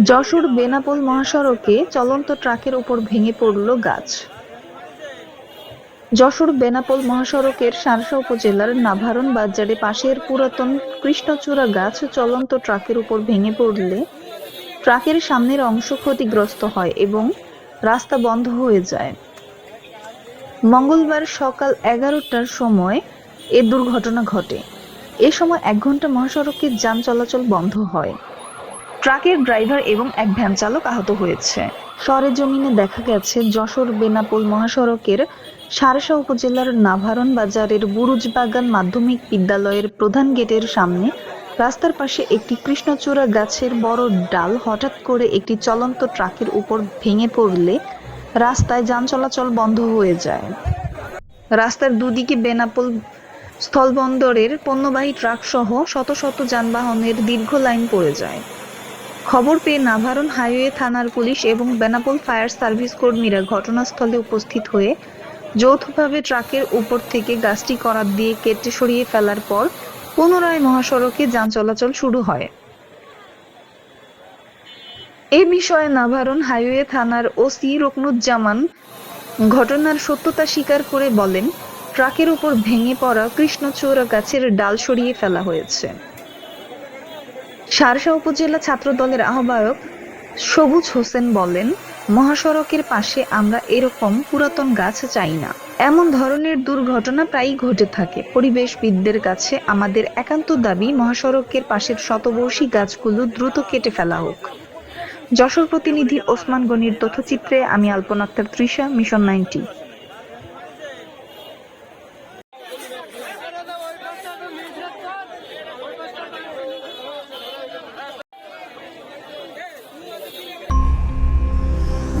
যশোর বেনাপোল মহাসড়কে চলন্ত ট্রাকের উপর ভেঙে পড়ল গাছ। যশোর বেনাপোল মহাসড়কের সারসা উপজেলার নাভারণ বাজারে পাশের পুরাতন কৃষ্ণচূড়া গাছ চলন্ত ট্রাকের উপর ভেঙে পড়লে ট্রাকের সামনের অংশ ক্ষতিগ্রস্ত হয় এবং রাস্তা বন্ধ হয়ে যায়। মঙ্গলবার সকাল এগারোটার সময় এ দুর্ঘটনা ঘটে। এ সময় এক ঘণ্টা মহাসড়কে যান চলাচল বন্ধ হয়। ট্রাকের ড্রাইভার এবং এক ভ্যান চালক আহত হয়েছে। সরেজমিনে দেখা গেছে যশোর বেনাপোল মহাসড়কের সারসা উপজেলার নাভারণ বাজারের বুরুজবাগান মাধ্যমিক বিদ্যালয়ের প্রধান গেটের সামনে রাস্তার পাশে একটি কৃষ্ণচূড়া গাছের বড় ডাল হঠাৎ করে একটি চলন্ত ট্রাকের উপর ভেঙে পড়লে রাস্তায় যান চলাচল বন্ধ হয়ে যায়। রাস্তার দুদিকে বেনাপোল স্থলবন্দরের পণ্যবাহী ট্রাক সহ শত শত যানবাহনের দীর্ঘ লাইন পড়ে যায়। খবর পেয়ে নাভারণ হাইওয়ে থানার পুলিশ এবং বেনাপোল ফায়ার সার্ভিস কর্মীরা ঘটনাস্থলে উপস্থিত হয়ে যৌথভাবে ট্রাকের উপর থেকে গাছটি করাত দিয়ে কেটে সরিয়ে ফেলার পর পুনরায় মহাসড়কে যান চলাচল শুরু হয়। এ বিষয়ে নাভারণ হাইওয়ে থানার ওসি রকনুজ্জামান ঘটনার সত্যতা স্বীকার করে বলেন, ট্রাকের উপর ভেঙে পড়া কৃষ্ণচূড়া গাছের ডাল সরিয়ে ফেলা হয়েছে। সারসা উপজেলা ছাত্র দলের আহ্বায়ক সবুজ হোসেন বলেন, মহাসড়কের পাশে আমরা এরকম পুরাতন গাছ চাই না। এমন ধরনের দুর্ঘটনা প্রায়ই ঘটে থাকে। পরিবেশবিদদের কাছে আমাদের একান্ত দাবি, মহাসড়কের পাশের শতবর্ষী গাছগুলো দ্রুত কেটে ফেলা হোক। যশোর প্রতিনিধি ওসমান গনির তথ্যচিত্রে আমি Alpana Akhtar Trisha mission ninety.